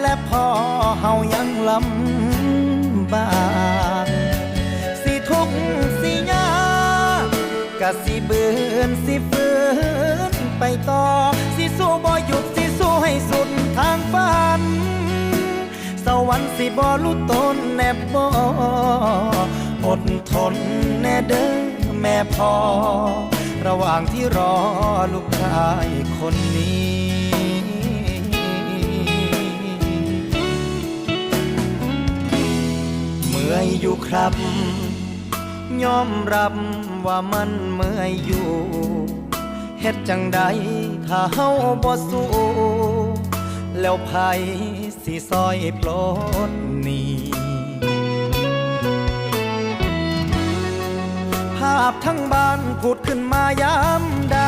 และพ่อเฮายังลำบากสิทุกสิยากะสิเบือนสิฝืนไปต่อ สิสู้บ่หยุดสิสู้ให้สุดทางฝัน สวรรค์สิบ่รู้ตนแนบบ่อดทนแน่เด้อแม่พ่อระหว่างที่รอลูกชายคนนี้ มื่อยอยู่ครับ ยอมรับว่ามันเมื่อยอยู่เฮ็ดจังใดถ้าเฮาบ่สู้แล้วไผสิซอยปลดหนี้ภาพทั้งบ้านพูดขึ้นมายามใด